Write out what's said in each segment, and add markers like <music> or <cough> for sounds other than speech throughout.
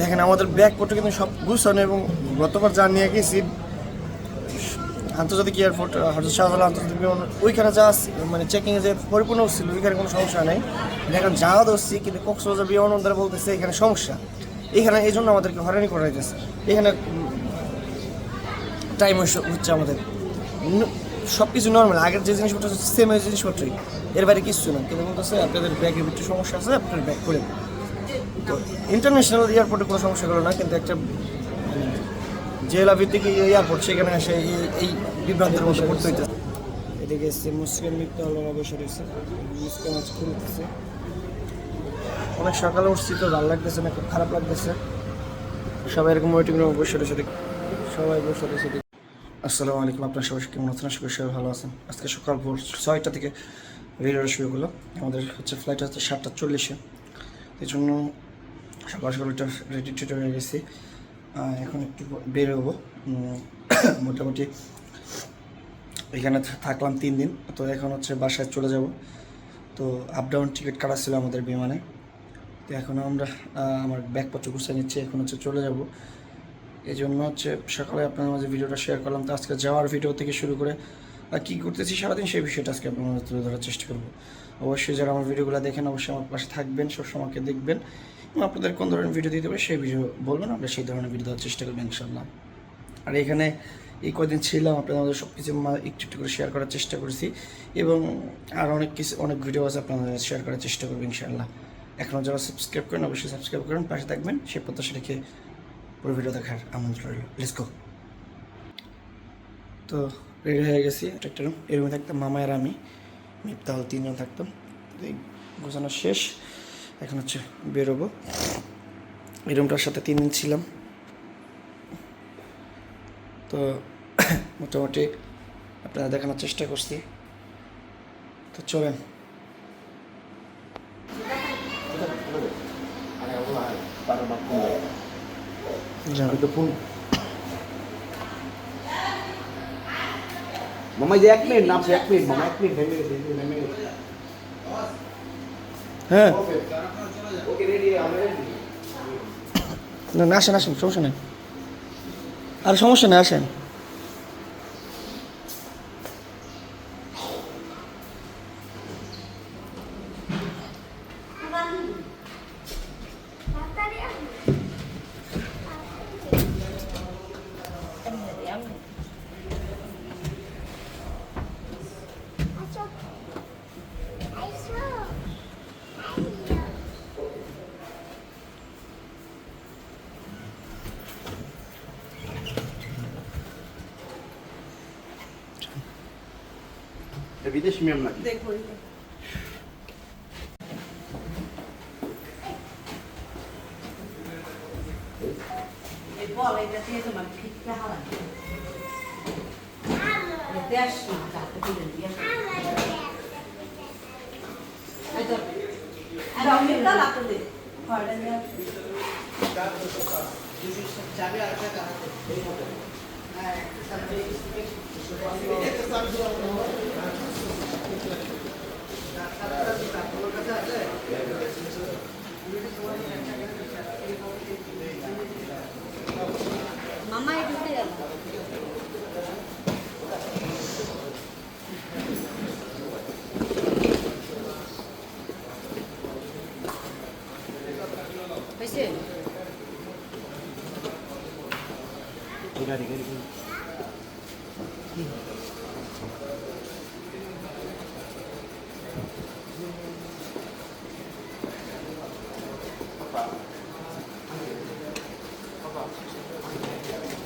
দেখেন, আমাদের ব্যাগপত্র কিন্তু সব গুছানো এবং গতবার যা নিয়ে গেছি, আন্তর্জাতিক এয়ারপোর্ট হজরত শাহজালাল আন্তর্জাতিক বিমান, ওইখানে যা মানে চেকিংয়ে যে পরিপূর্ণ ছিল, ওইখানে কোনো সমস্যা নেই। দেখেন যাওয়া ধরছি, কিন্তু কক্সবাজার বিমানবন্দরে বলতেছে এখানে সমস্যা। এখানে এই জন্য আমাদেরকে হয়রানি করা হইতেছে। এখানে টাইম হচ্ছে আমাদের সব কিছু নর্মাল আগের যে জিনিসপত্র সেম জিনিসপত্রই। এর বাইরে কিছু না। কিন্তু বলতেছে, আপনাদের ব্যাগের ভিতরে সমস্যা আছে, আপনার ব্যাগ করে। তো ইন্টারন্যাশনাল এয়ারপোর্টে কোনো সমস্যা করো না কিন্তু একটা জেলা ভিত্তিক এয়ারপোর্ট সেখানে এসে এই- বিভ্রান্তের মধ্যে পড়তে হইতে এদিকে এসছে মুসলিম মিত্র আল্লাহ বসে রয়েছে মুসলিম আজ খুলতেছে অনেক সকালে উঠছি তো ভালো লাগতেছে না খুব খারাপ লাগতেছে। সবাই এরকম ওয়েটিং রুমে বসে রয়েছে সবাই বসে রয়েছে আসসালামু আলাইকুম আপনার সবাই কেমন আছেন? আশা করি সবাই ভালো আছেন। আজকে সকাল ভোর ছয়টা থেকে ভিডিওটা শুরু হলো। আমাদের হচ্ছে ফ্লাইট হচ্ছে সাতটা চল্লিশে। এই জন্য সকাল সকাল একটা রেডি টেডি হয়ে গেছি এখন একটু বেরোবো। <coughs> মোটামুটি এখানে থাকলাম তিন দিন। তো এখন হচ্ছে বাসায় চলে যাব। তো আপ ডাউন টিকিট কাটা ছিল আমাদের বিমানে। তো এখন আমরা আমার ব্যাগপত্র গুছিয়ে নিচ্ছি। এখন হচ্ছে চলে যাব। এই জন্য হচ্ছে সকালে আপনার মাঝে ভিডিওটা শেয়ার করলাম। তো আজকে যাওয়ার ভিডিও থেকে শুরু করে, আর কী করতেছি সারাদিন সেই বিষয়টা আজকে আপনার তুলে ধরার চেষ্টা করব। অবশ্যই যারা আমার ভিডিওগুলো দেখেন, অবশ্যই আমার পাশে থাকবেন। সবসময় আমাকে দেখবেন। আপনাদের কোন ধরনের ভিডিও দিতে হবে সেই ভিডিও বলবেন, আমরা সেই ধরনের ভিডিও দেওয়ার চেষ্টা করবেন ইনশাল্লাহ আর এখানে এই কদিন ছিলাম, আপনাদের সব কিছু একটু একটু করে শেয়ার করার চেষ্টা করেছি এবং আর অনেক কিছু, অনেক ভিডিও আছে আপনাদের শেয়ার করার চেষ্টা করব ইনশাল্লাহ এখনও যারা সাবস্ক্রাইব করেন, অবশ্যই সাবস্ক্রাইব করেন, পাশে থাকবেন, সেই প্রত্যাশা রেখে পুরো ভিডিও দেখার আমন্ত্রণ রইল। লেটস গো তো রেডি হয়ে গেছি একটা রুম এই রুমে থাকতাম মামা আর আমি মিফতাহল তিনজন থাকতাম। গোছানো শেষ। এখন হচ্ছে বেরোবো। এই রুমটার সাথে তিন দিন ছিলাম। তো <coughs> মোটামুটি আপনারা দেখানোর চেষ্টা করছি। তো চলেন। যান। তো ফোন মামা, এই যে এক মিনিট নামছে এক মিনিট, মামা এক মিনিট ভেঙে গেছে এই যে নেমে গেছে হ্যাঁ। না আসেন আসেন সমস্যা নেই। আর সমস্যা নেই আসেন। বিদেশি ম্যাম নাকি এই বল এটা দিয়ে তোমার ফিটটা হালা দেশ না কাকে দিলে দিয়ে এই তো আর আমি তো লাগতে দে পড়া নিয়ে যাবে আর টাকা হাতে হ্যাঁ る分。パパ。パパ。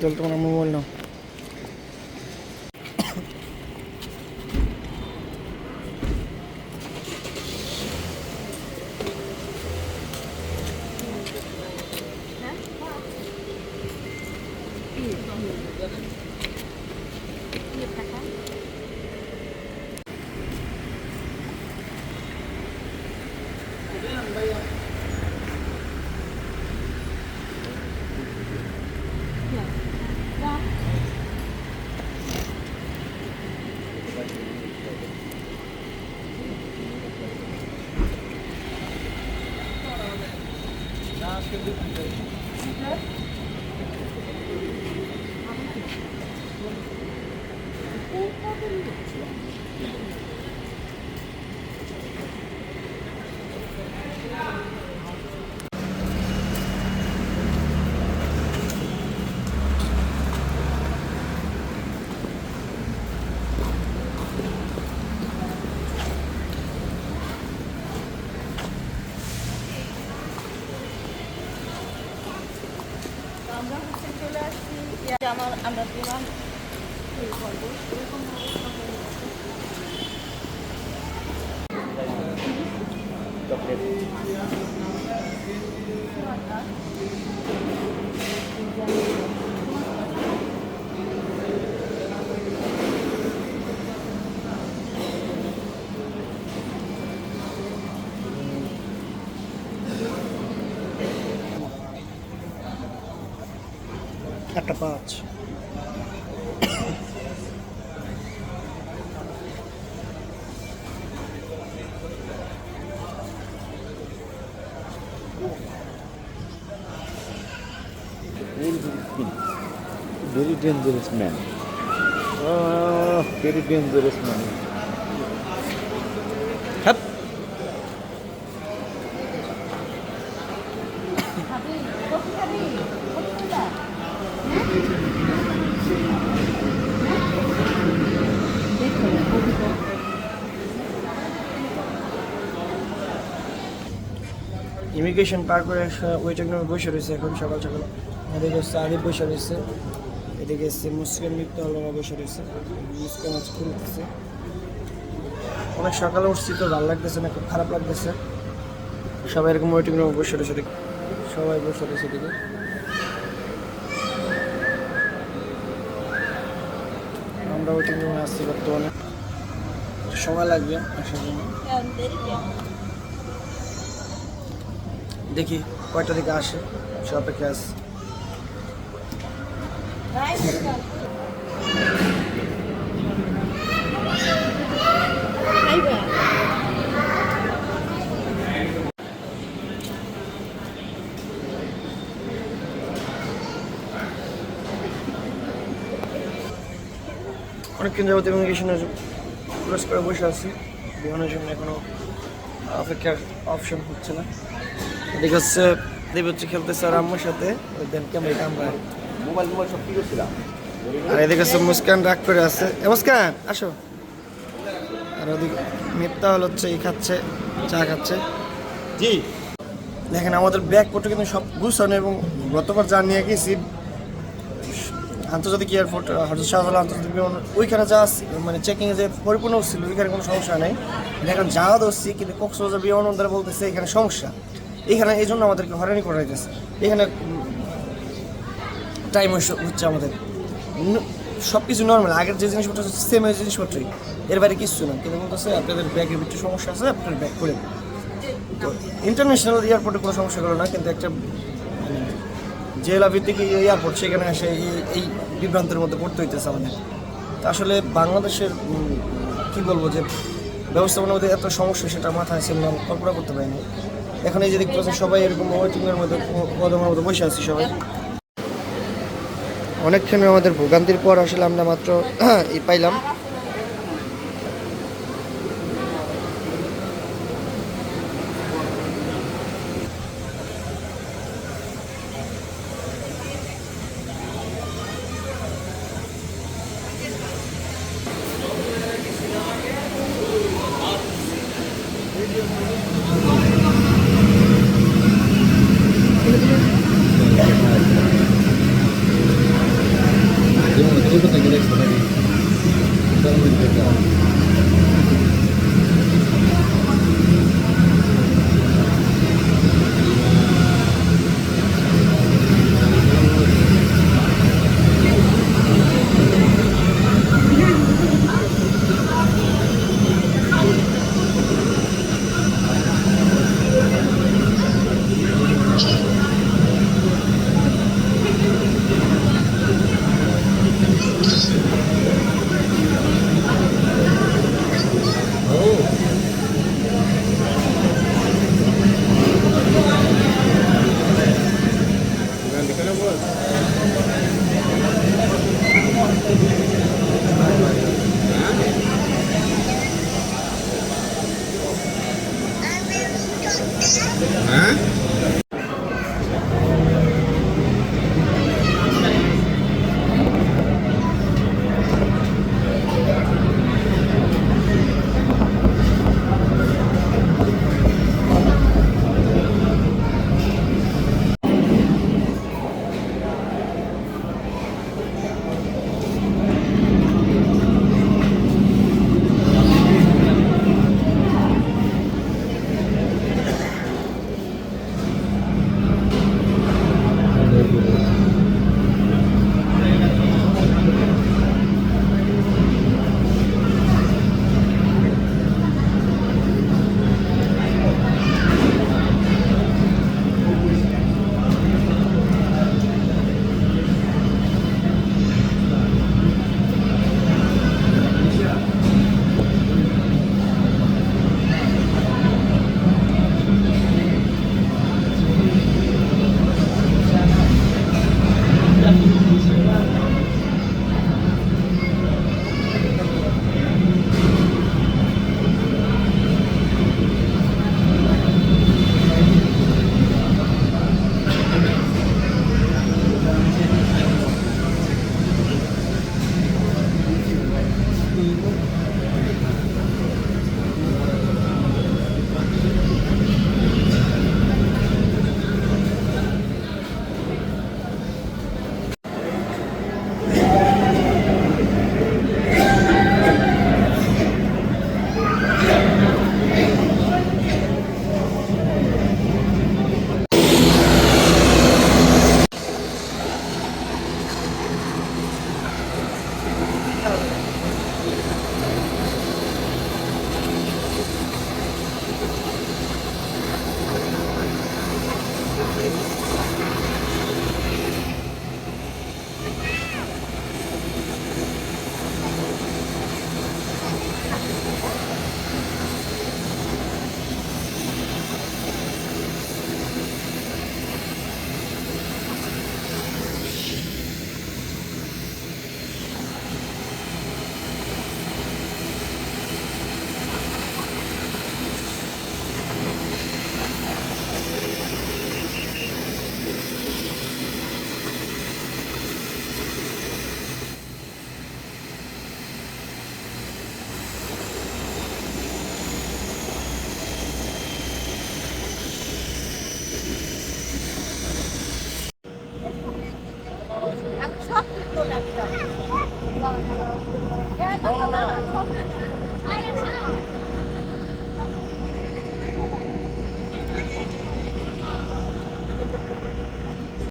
জল তোমার মোবাইল নাও আমরা হচ্ছে চলে আসছি ইয়া, আমার গেছে। একটা পাঁচ Very dangerous man. Very dangerous man. হ্যাঁ খাবি? কফি খাবি? কফি খাবা? ইমিগ্রেশন পার করে ওয়েটিং রুমে বসে রয়েছে এখন সকাল সকাল আদিব বসে রয়েছে এদিকে হচ্ছে মুসলিম মৃত্যু হলরা বসে রয়েছে মুসলিম আজ খুলতেছে অনেক সকালে উঠছি তো, ভালো লাগতেছে না, খুব খারাপ লাগতেছে সবাই এরকম ওয়েটিং রুমে বসে রয়েছে এদিকে। সবাই বসে রয়েছে দেখি আমরা ওয়েটিং রুমে আসছি বর্তমানে সময় লাগবে আসার জন্য? দেখি কয়টা দিকে আসে সে অপেক্ষা আছে। অনেকক্ষণ যাবত ইমিগ্রেশনের ক্লোজ করে বসে আছি। বিমানের জন্য এখনও অপেক্ষার অপশন হচ্ছে না। দেখা যাচ্ছে দেব হচ্ছে খেলতেছে আর আমার সাথে। দেন ক্যামেরাটা আমরা মোবাইল মোবাইল সব কি করছিলাম আর এদিকে হচ্ছে মুস্কান রাগ করে আছে। এ মুস্কান আসো। আর ওদিকে মিথ্যা হল হচ্ছে এই খাচ্ছে চা খাচ্ছে। জি। দেখেন আমাদের ব্যাগপত্র কিন্তু সব গুছানো এবং গতবার যা নিয়ে গেছি আন্তর্জাতিক এয়ারপোর্ট হজরত শাহজালাল আন্তর্জাতিক বিমান ওইখানে যা মানে চেকিং যে পরিপূর্ণ ছিল ওইখানে কোনো সমস্যা নেই। এখন যাওয়া ধরছি কিন্তু কক্সবাজার বিমানবন্দরে বলতেছে এখানে সমস্যা। এখানে এই জন্য আমাদেরকে হয়রানি করা হইতেছে এখানে টাইম হচ্ছে আমাদের। সব কিছু নর্মাল আগের যে জিনিসপত্র সেম ওই জিনিসপত্রই। এর বাইরে কিছু না। কিন্তু বলতেছে, আপনাদের ব্যাগের ভিতরে সমস্যা আছে, আপনার ব্যাগ করে তো ইন্টারন্যাশনাল এয়ারপোর্টে কোনো সমস্যা হলো না, কিন্তু একটা জেলা ভিত্তিক এয়ারপোর্ট সেখানে এসে এই বিভ্রান্তের মধ্যে পড়তে হইতেছে আমাদের। আসলে বাংলাদেশের কি বলব যে, ব্যবস্থাপনার মধ্যে এত সমস্যা, সেটা মাথায় ছিল না কল্পনা করতে পারিনি। এখন এই যে দেখতে পাচ্ছেন সবাই এরকম ওয়েটিংয়ের মধ্যে কদমের মধ্যে বসে আছি সবাই। অনেকক্ষণ আমাদের ভোগান্তির পর আসলে আমরা মাত্র <clears throat> ই পাইলাম।